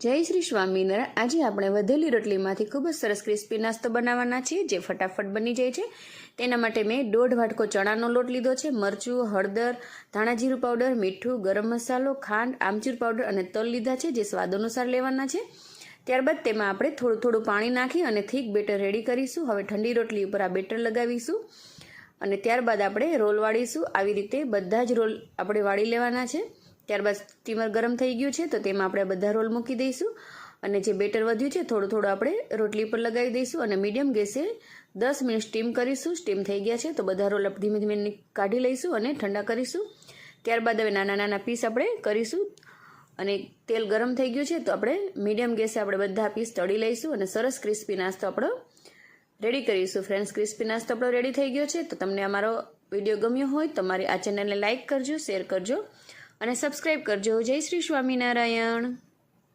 જય શ્રી સ્વામિનારાયણ આજે આપણે વધેલી રોટલીમાંથી ખૂબ જ સરસ ક્રિસ્પી નાસ્તો બનાવવાના છીએ, જે ફટાફટ બની જાય છે. તેના માટે મેં દોઢ વાટકો ચણાનો લોટ લીધો છે, મરચું, હળદર, ધાણાજીરું પાવડર, મીઠું, ગરમ મસાલો, ખાંડ, આમચૂર પાવડર અને તલ લીધા છે, જે સ્વાદ અનુસાર લેવાના છે. ત્યારબાદ તેમાં આપણે થોડું થોડું પાણી નાખી અને થીક બેટર રેડી કરીશું. હવે ઠંડી રોટલી ઉપર આ બેટર લગાવીશું અને ત્યારબાદ આપણે રોલ વાળીશું. આવી રીતે બધા જ રોલ આપણે વાળી લેવાના છે. ત્યારબાદ સ્ટીમર ગરમ થઈ ગયું છે, તો તેમાં આપણે બધા રોલ મૂકી દઈશું. અને જે બેટર વધ્યું છે, થોડું થોડું આપણે રોટલી પર લગાવી દઈશું અને મીડિયમ ગેસે દસ મિનિટ સ્ટીમ કરીશું. સ્ટીમ થઈ ગયા છે, તો બધા રોલ ધીમે ધીમે કાઢી લઈશું અને ઠંડા કરીશું. ત્યારબાદ હવે નાના નાના પીસ આપણે કરીશું. અને તેલ ગરમ થઈ ગયું છે, તો આપણે મીડિયમ ગેસે આપણે બધા પીસ તળી લઈશું અને સરસ ક્રિસ્પી નાસ્તો આપણો રેડી કરીશું. ફ્રેન્ડ્સ, ક્રિસ્પી નાસ્તો આપણો રેડી થઈ ગયો છે, તો તમને અમારો વીડિયો ગમ્યો હોય, તો મારી આ ચેનલને લાઇક કરજો, શેર કરજો. અને સબસ્ક્રાઈબ કરજો. જય શ્રી સ્વામિનારાયણ.